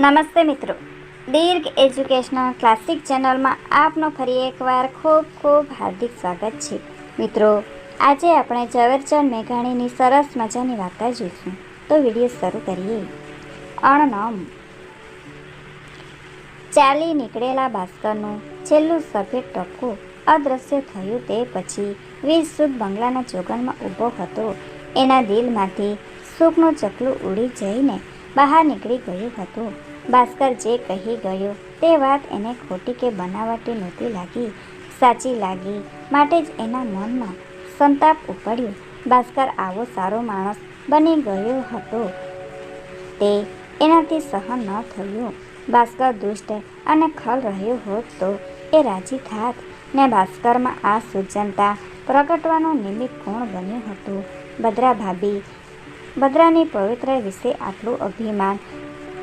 નમસ્તે મિત્રો. દીર્ઘ educational classic ચેનલમાં આપનો ફરી એકવાર ખૂબ ખૂબ હાર્દિક સ્વાગત છે. મિત્રો, આજે આપણે ઝવેરચંદ મેઘાણીની સરસ મજાની વાર્તા જોઈશું. તો વીડિયો શરૂ કરીએ. અણનમ. ચાલી નીકળેલા ભાસ્કરનું છેલ્લું સફેદ ટપકું અદૃશ્ય થયું તે પછી વીર સુખ બંગલાના ચોગનમાં ઊભો હતો. એના દિલમાંથી સુખનું ચકલું ઉડી જઈને બહાર નીકળી ગયું હતું. ભાસ્કર જે કહી ગયો તે વાત એને ખોટી કે બનાવટી નહોતી લાગી. સાચી લાગી. માટે જ એના મનમાં સંતાપ ઉપડ્યો. ભાસ્કર આવો સારો માણસ બની ગયો હતો. તે એનાથી સહન ન થયું. ભાસ્કર દુષ્ટ અને ખલ રહ્યો હોત તો એ રાજી થાત. ને ભાસ્કરમાં આ સુજનતા પ્રગટવાનું નિમિત્ત કોણ બન્યું હતું? ભદ્રા ભાભી, ભદ્રાની પવિત્ર વિશે આટલું અભિમાન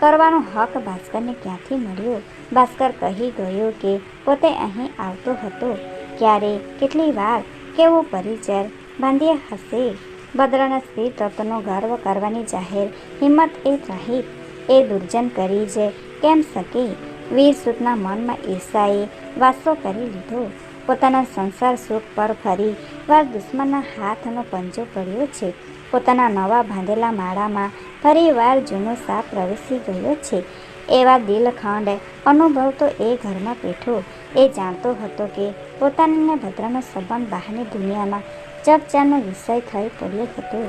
કરવાનો હક ભાસ્કરને ક્યાંથી મળ્યો? ભાસ્કર કહી ગયો કે પોતે અહીં આવતો હતો. ક્યારે? કેટલી વાર? કેવો પરિચય? બાંધ્યા હશે. ભદ્રના સ્ત્રી તત્વનો ગર્વ કરવાની જાહેર હિંમત એ રહિત એ દુર્જન કરી જ કેમ શકે? વીર સુતના મનમાં ઈર્ષાએ વાસો કરી લીધો. પોતાના સંસાર સુખ પર ફરી વાર દુશ્મનના હાથનો પંજો પડ્યો છે. પોતાના નવા બાંધેલા માળામાં ફરી વાર જૂનો સાપ પ્રવેશી ગયો છે. એવા દિલખંડ અનુભવ તો એ ઘરમાં બેઠો એ જાણતો હતો કે પોતાને ભદ્રનો સંબંધ બહારની દુનિયામાં ચર્ચાનો વિષય થઈ પડ્યો હતો.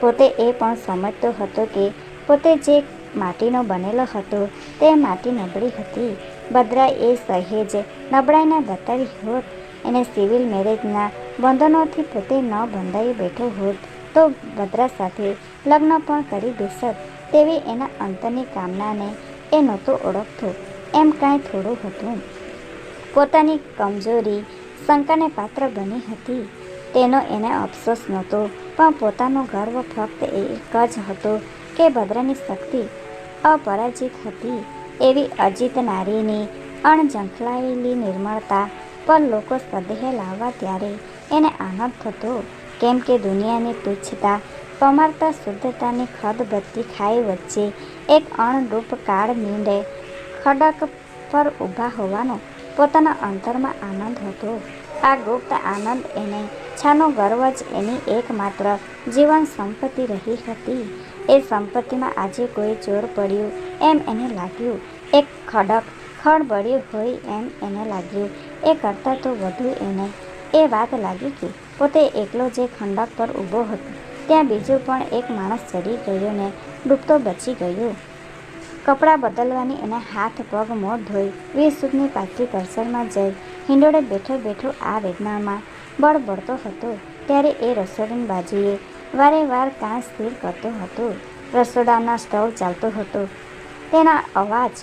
પોતે એ પણ સમજતો હતો કે પોતે જે માટીનો બનેલો હતો તે માટી નબળી હતી. ભદ્રા એ સહેજ નબળાઈને બતાવી હોત. એને સિવિલ મેરેજના બંધનોથી પોતે ન બંધાઈ બેઠો હોત. તો ભદ્રા સાથે લગ્ન પણ કરી બેસત, તેવી એના અંતરની કામનાને એ નહોતો ઓળખતો. એમ કાંઈ થોડું હતું. પોતાની કમજોરી શંકાને પાત્ર બની હતી. તેનો એને અફસોસ નહોતો, પણ પોતાનો ગર્વ ફક્ત એ એક જ હતો કે ભદ્રાની શક્તિ અપરાજિત હતી. એવી અજીત નારીની અણઝંખલાયેલી નિર્મળતા પર લોકો સદેહ લાવવા ત્યારે એને આનંદ થતો કેમ કે દુનિયાની તુચ્છતા પમારતા શુદ્ધતાની ખદબત્તી ખાઈ વચ્ચે એક અણરૂપ કાળ મીંડે ખડક પર ઊભા હોવાનો પોતાના અંતરમાં આનંદ હતો. આ ગુપ્ત આનંદ એને છાનો ગર્વ જ એની એકમાત્ર જીવન સંપત્તિ રહી હતી. એ સંપત્તિમાં આજે કોઈ ચોર પડ્યું એમ એને લાગ્યું. એક ખડક ખળબળ્યું હોય એમ એને લાગ્યું. એ કરતાં તો વધુ એને એ વાત લાગી કે પોતે એકલો જે ખંડક પર ઊભો હતો, ત્યાં બીજો પણ એક માણસ ચડી ગયો ને ડૂબતો બચી ગયો. કપડાં બદલવાની એને હાથ પગ મોત ધોઈ વીસ સુધની પાછી પરસરમાં જઈ હિંડોળે બેઠો બેઠો આ વેદનામાં બળબડતો હતો. ત્યારે એ રસોડાની બાજુએ વારે વાર કાન સ્થિર કરતો હતો. રસોડાના સ્ટવ ચાલતો હતો. તેના અવાજ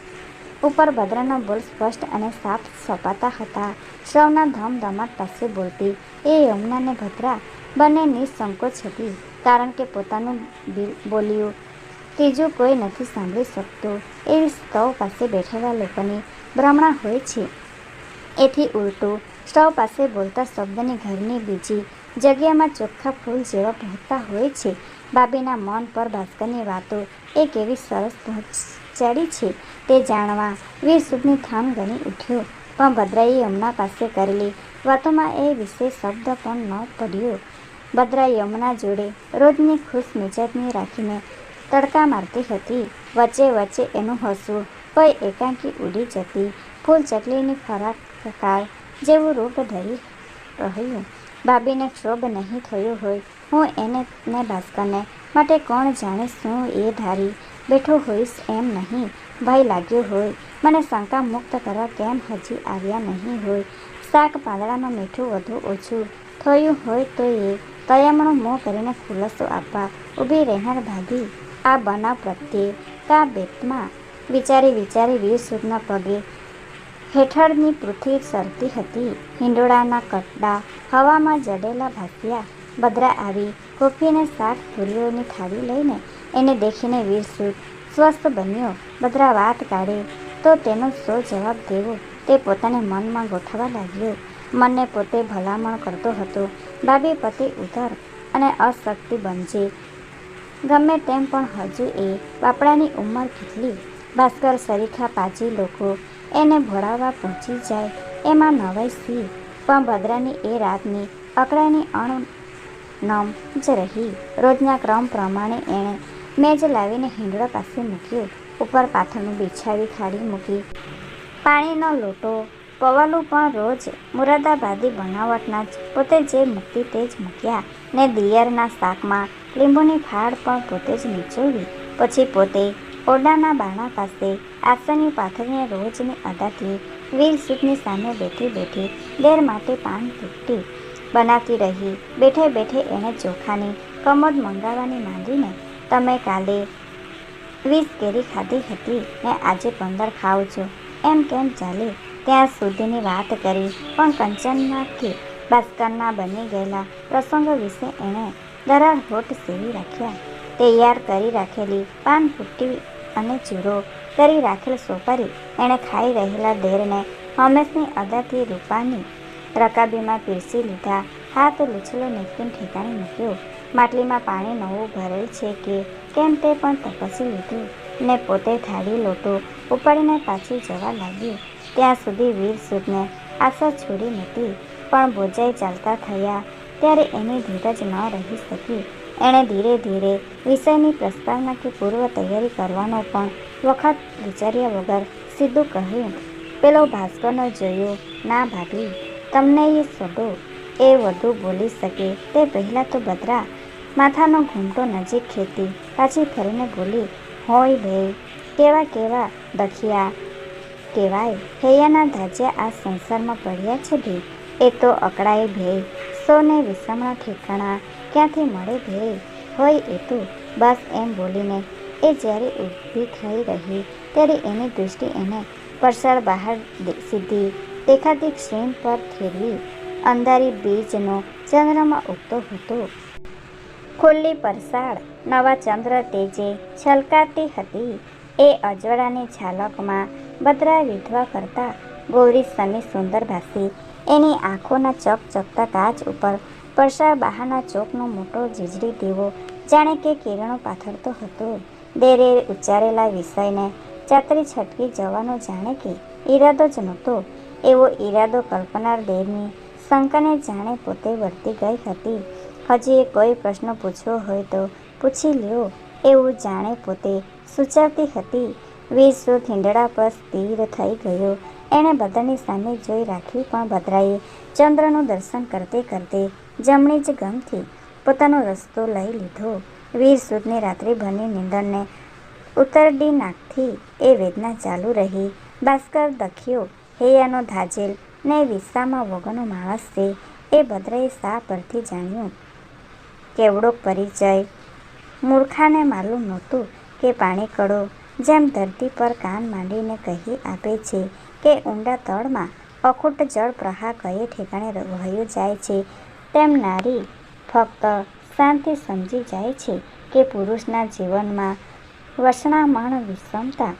ઉપર ભદ્રના બોલ સ્પષ્ટ અને સાફ સપાતા હતા. સ્ટવના ધમધમાટ પાસે બોલતી, એ યમુનાને ભદ્રા, બંને નિસંકોચ હતી, કારણ કે પોતાનું બોલ્યું. ત્રીજું કોઈ નથી સાંભળી શકતું. એવી સ્ટવ પાસે બેઠેલા લોકોની ભ્રમણા હોય છે. એથી ઉલટું સ્ટવ પાસે બોલતા શબ્દની ઘરની બીજી જગ્યામાં ચોખ્ખા ફૂલ જેવા પહોંચતા હોય છે. બાબીના મન પર ભાસ્કરની વાતો એ કેવી સરસ પહોંચાડી છે તે જાણવા વીરસુદની ખામ ગણી ઉઠ્યો. પણ ભદ્રાએ યમુના પાસે કરેલી વાતોમાં એ વિશે શબ્દ પણ ન પડ્યો. ભદ્રા યમુના જોડે રોજની ખુશ મિજાજની રાખીને તડકા મારતી હતી. વચ્ચે વચ્ચે એનું હસવું કોઈ એકાંકી ઉડી જતી. ફૂલ ચકલીની કાળ જેવું રૂપ ધરી રહ્યું. ભાભીને ક્ષોભ નહીં થયો હોય. હું એને ને ભાસ્કરને માટે કોણ જાણે શું એ ધારી. બેઠો હોઈશ એમ નહીં. ભય લાગ્યો હોય. મને શંકા મુક્ત કરવા કેમ હજી આવ્યા નહીં હોય. શાક પાંદડામાં મીઠું વધુ ઓછું થયું હોય તો એ તયામણું મોં કરીને ખુલાસો આપવા ઊભી રહેનાર ભાભી, આ બનાવ પ્રત્યે કા બેતમાં વિચારી વિચારી વીર સુધના પગે હેઠળની પૃથ્વી સરતી હતી. હિંડોળાના કટડા હવામાં જડેલા ભાસ્યા ભદ્રા આવી કોફીને શાક પૂરીઓની થાળી લઈને એને દેખીને વીર સ્વસ્થ બન્યો. બદરા વાત કાઢે તો તેનો સો જવાબ દેવો તે પોતાને મનમાં ગોઠવવા લાગ્યો. મનને પોતે ભલામણ કરતો હતો. ડાબી પતિ ઉધર અને અશક્તિ બનજે ગમે તેમ પણ હજુ એ બાપડાની ઉંમર કેટલી? ભાસ્કર સરીખા પાજી લોકો એને ભોળાવવા પહોંચી જાય. એમાં નવાઈ સી પણ ભદ્રાની એ રાતની અકળાની અણનમ જ રહી. રોજના ક્રમ પ્રમાણે એણે મેજ લાવીને હિંડળો પાસે મૂક્યો. ઉપર પાથરનું બિછાવી ખાડી મૂકી. પાણીનો લોટો. પવાલું પણ રોજ મુરાદાબાદી બનાવટના જ પોતે જે મૂકતી તે જ મૂક્યા. ને દિયરના શાકમાં લીંબુની ફાળ પણ પોતે જ નીચોવી પછી પોતે ઓરડાના બારણા પાસે આસનની પાથરીને રોજની અદાથી વીર સુખની સામે બેઠી બેઠી દેર માટે પાન તૂટી. બનાવતી રહી. બેઠે બેઠે એણે ચોખાની કમોડ મંગાવવાની માંડીને તમે કાલે વીસ કેરી ખાધી હતી ને આજે પંદર ખાઉં છું. એમ કેમ ચાલે? ત્યાં સુધીની વાત કરી. પણ કંચનના કે ભાસ્કરના બની ગયેલા પ્રસંગો વિશે એણે દરાર હોઠ સેવી રાખ્યા. તૈયાર કરી રાખેલી પાન ફૂટી અને ચૂરો કરી રાખેલ સોપારી એણે ખાઈ રહેલા દેરને હંમેશની અદાથી રૂપાની રકાબીમાં પીરસી લીધા. હાથ લૂછલો નેપકિન ઠેકાણે મૂક્યો. માટલીમાં પાણી નવું ભરેલ છે કે કેમ તે પણ તપસી લીધું ને પોતે થાળી લોટો ઉપાડીને પાછી જવા લાગ્યું. ત્યાં સુધી વીર સુદને આશા છોડી નહોતી, પણ બોજાઈ ચાલતા થયા. ત્યારે એની ધીરજ ન રહી શકી. એણે ધીરે ધીરે વિષયની પ્રસ્તાવના કે પૂર્વ તૈયારી કરવાનો પણ વખત વિચાર્યા વગર સીધું કહ્યું, પેલો ભાસ્કરનો જોયો, ના ભાભી. તમને એ સોડો એ વધુ બોલી શકે. તે પહેલાં તો બદરા માથાનો ઘૂમટો નજીક ખેતી પાછી ફરીને બોલી, હોય ભાઈ કેવા કેવા દખિયા કહેવાય. હૈયાના ધાજ્યા આ સંસારમાં પડ્યા છે ભઈ એ તો અકળાય ભેય. સોને વિષમણા ઠેકાણા ક્યાંથી મળે ભેય? હોય એ તો બસ એમ બોલીને એ જ્યારે ઊભી થઈ રહી, ત્યારે એની દૃષ્ટિ એને પરસાળ બહાર સીધી દેખાતી ક્ષીણ પર ફેરવી અંધારી બીજનો ચંદ્રમાં ઉગતો હતો. ખુલ્લી પરસાળ નવા ચંદ્ર તેજે છલકાતી હતી. એ અજવાળાની ઝાલકમાં બદરા વિધવા કરતા ગૌરી સમી સુંદર ભાસી. એની આંખોના ચકચકતા કાચ ઉપર પરસાળ બહારના ચોકનો મોટો વીજળી દીવો જાણે કે કિરણો પાથરતો હતો. દેરે ઉચ્ચારેલા વિષયને ચાતરી છટકી જવાનો જાણે કે ઈરાદો જ નહોતો. એવો ઈરાદો કલ્પનાર દેવની શંકાને જાણે પોતે વર્તી ગઈ હતી. હજી એ કોઈ પ્રશ્ન પૂછવો હોય તો પૂછી લ્યો. એવું જાણે પોતે સૂચવતી હતી. સુર થીંડડા પર સ્થિર થઈ ગયો. એણે બધાની સામે જોઈ રાખી પણ ભદ્રાએ ચંદ્રનું દર્શન કરતે કરતે જમણી જ ગમથી પોતાનો રસ્તો લઈ લીધો. વીર સુદની રાત્રિભરની નીંદણને ઉતરડી નાખથી એ વેદના ચાલુ રહી. ભાસ્કર દખ્યો. હૈયાનો ધાજેલ ને વિસ્સામાં વગરનો માણસ છે, એ ભદ્રએ શા પરથી જાણ્યું? કેવડો પરિચય. મૂર્ખાને માલુમ નહોતું કે પાણી કડો જેમ ધરતી પર કાન માંડીને કહી આપે છે કે ઊંડા તળમાં અખૂટ જળ પ્રહાર કયે ઠેકાણે વહ્યું જાય છે, તેમ નારી ફક્ત શાંતિ સમજી જાય છે કે પુરુષના જીવનમાં વસણામણ વિષમતા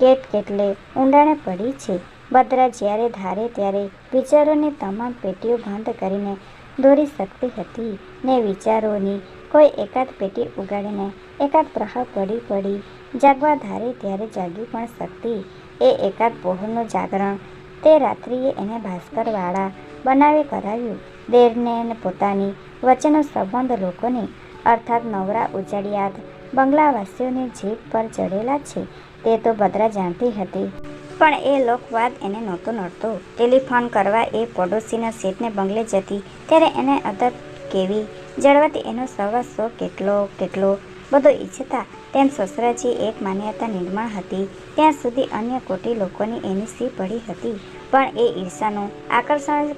કેટ, કેટલે ઊંડાણે પડી છે. ભદ્રા જ્યારે ધારે ત્યારે વિચારોની તમામ પેટીઓ બંધ કરીને દોરી શકતી હતી ને વિચારોની કોઈ એકાદ પેટી ઉગાડીને એકાદ પ્રહાર પડી પડી જાગવા ધારે ત્યારે જાગી પણ શકતી. એ એકાદ પહોળનું જાગરણ તે રાત્રિએ એને ભાસ્કરવાળા બનાવી કરાવ્યું. દેરને અને પોતાની વચ્ચેનો સંબંધ લોકોની અર્થાત નવરા ઉજાડિયાત બંગલાવાસીઓની જીભ પર ચડેલા છે તે તો ભદ્રા જાણતી હતી. પણ એ લોકવાદ એને નહોતો નડતો. ટેલિફોન કરવા એ પડોશીના શેઠને બંગલે જતી. ત્યારે એને અદત કેવી? જળવાતી એનો સવાસો કેટલો કેટલો? બધો ઈચ્છતા. તેમ સસરાજી એક માન્યતા નિર્માણ હતી. ત્યાં સુધી અન્ય કોટી લોકોની એની સી પડી હતી. પણ એ ઈર્ષાનું, આકર્ષણ જ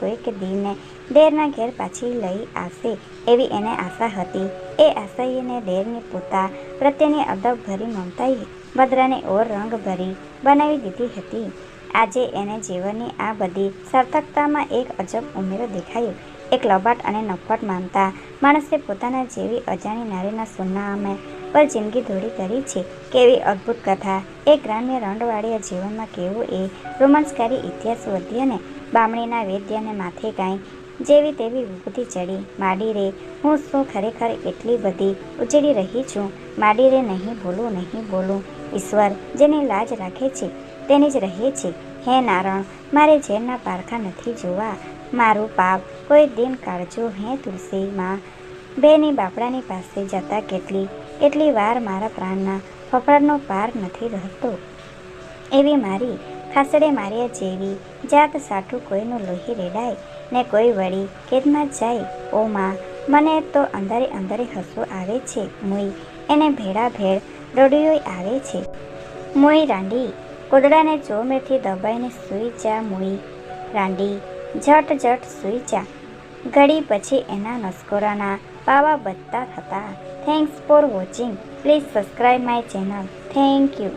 કોઈ કે દીને દેરના ઘેર પાછી લઈ આવશે એવી એને આશા હતી. એ આશાઈને દેરની પોતા પ્રત્યેની અદબ ભરી મમતાએ ભદ્રાને ઓર રંગ ભરી બનાવી દીધી હતી. આજે એને જીવનની આ બધી સાર્થકતામાં એક અજબ ઉમેરો દેખાયો. એક લબાટ અને નફટ માનતા માણસે પોતાના જેવી અજાણી નારીના સુનામે પર જિંદગી ધોળી કરી છે. કેવી અદ્ભુત કથા. એ ગ્રામ્ય રંડવાડિયા જીવનમાં કેવું એ રોમાંચકારી ઇતિહાસ વધ્યને બામણીના વેદ્યને માથે કાંઈ જેવી તેવી વિભૂતિ ચડી. માડી રે હું શું ખરેખર એટલી બધી ઉજળી રહી છું? માડી રે નહીં બોલું નહીં બોલું. ઈશ્વર, જેની લાજ રાખે છે, તેની જ રહે છે. હે નારણ મારે ઝેરના પારખા નથી જોવા. મારું પાપ કોઈ દિન કાઢજો હે તુલસી માં બેની બાપડાની પાસે જતા કેટલી, એટલી વાર મારા પ્રાણના ફફડાનો પાર નથી રહેતો. એવી મારી ખાસડે માર્યા જેવી જાત સાઠું કોઈનું લોહી રેડાય ને કોઈ વળી કેદમાં જાય. ઓ માં મને તો અંદરે અંદરે હસવું આવે છે. મુઈ એને ભેળા ભેળ રડ્યોય આવે છે. મુઈ રાંડી કોદડાને જોમેથી દબાઈને સૂઈ જા મુઈ. રાંડી, ઝટ ઝટ સૂઈ જા. ઘડી પછી એના નસકોરાના પાવા બધતા થતા. Thanks for watching please subscribe my channel thank you